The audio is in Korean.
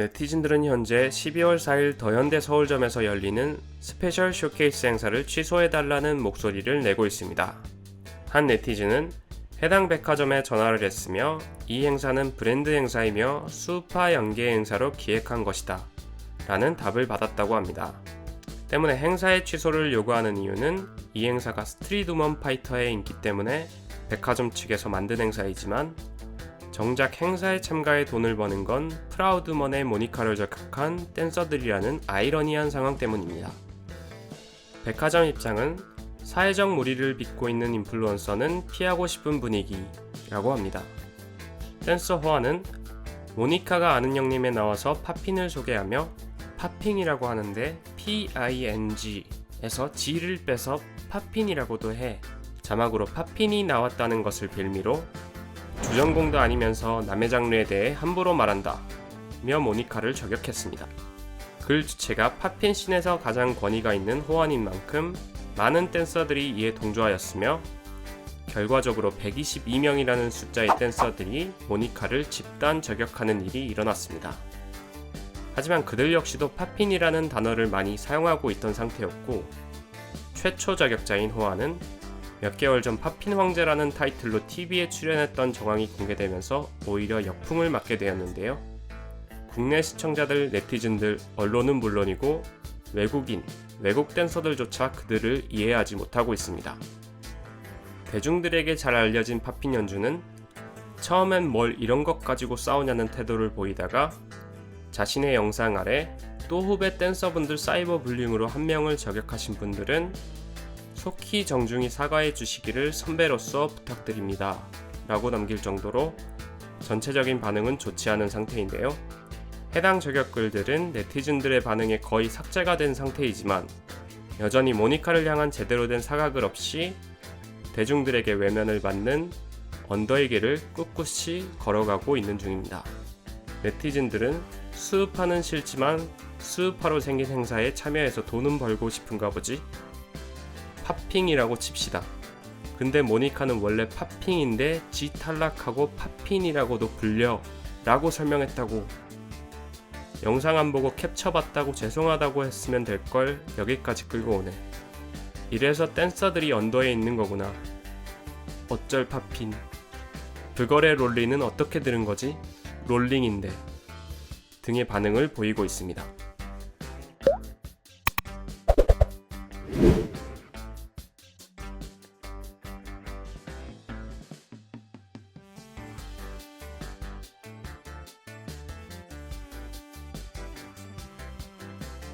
네티즌들은 현재 12월 4일 더현대 서울점에서 열리는 스페셜 쇼케이스 행사를 취소해달라는 목소리를 내고 있습니다. 한 네티즌은 해당 백화점에 전화를 했으며 이 행사는 브랜드 행사이며 수파 연계 행사로 기획한 것이다. 라는 답을 받았다고 합니다. 때문에 행사의 취소를 요구하는 이유는 이 행사가 스트리트우먼 파이터의 인기 때문에 백화점 측에서 만든 행사이지만 정작 행사에 참가해 돈을 버는 건 프라우드먼의 모니카를 적합한 댄서들이라는 아이러니한 상황 때문입니다. 백화점 입장은 사회적 무리를 빚고 있는 인플루언서는 피하고 싶은 분위기라고 합니다. 댄서 호아는 모니카가 아는 형님에 나와서 팝핀을 소개하며 팝핑이라고 하는데 P-I-N-G에서 G를 빼서 팝핀이라고도 해 자막으로 팝핀이 나왔다는 것을 빌미로 주전공도 아니면서 남의 장르에 대해 함부로 말한다 며 모니카를 저격했습니다. 글 주체가 팝핀 씬에서 가장 권위가 있는 호환인 만큼 많은 댄서들이 이에 동조하였으며 결과적으로 122명이라는 숫자의 댄서들이 모니카를 집단 저격하는 일이 일어났습니다. 하지만 그들 역시도 팝핀이라는 단어를 많이 사용하고 있던 상태였고 최초 저격자인 호환은 몇 개월 전 팝핀 황제라는 타이틀로 TV에 출연했던 정황이 공개되면서 오히려 역풍을 맞게 되었는데요. 국내 시청자들, 네티즌들, 언론은 물론이고 외국인, 외국 댄서들조차 그들을 이해하지 못하고 있습니다. 대중들에게 잘 알려진 팝핀 연주는 처음엔 뭘 이런 것 가지고 싸우냐는 태도를 보이다가 자신의 영상 아래 또 후배 댄서분들 사이버 불링으로 한 명을 저격하신 분들은 속히 정중히 사과해 주시기를 선배로서 부탁드립니다. 라고 남길 정도로 전체적인 반응은 좋지 않은 상태인데요. 해당 저격 글들은 네티즌들의 반응에 거의 삭제가 된 상태이지만 여전히 모니카를 향한 제대로 된 사과글 없이 대중들에게 외면을 받는 언더의 길을 꿋꿋이 걸어가고 있는 중입니다. 네티즌들은 수우파는 싫지만 수우파로 생긴 행사에 참여해서 돈은 벌고 싶은가 보지? 팝핑이라고 칩시다. 근데 모니카는 원래 팝핑인데 지 탈락하고 팝핀이라고도 불려 라고 설명했다고 영상 안 보고 캡처봤다고 죄송하다고 했으면 될 걸 여기까지 끌고 오네. 이래서 댄서들이 언더에 있는 거구나. 어쩔 팝핀. 그거래 롤리는 어떻게 들은 거지? 롤링인데. 등의 반응을 보이고 있습니다.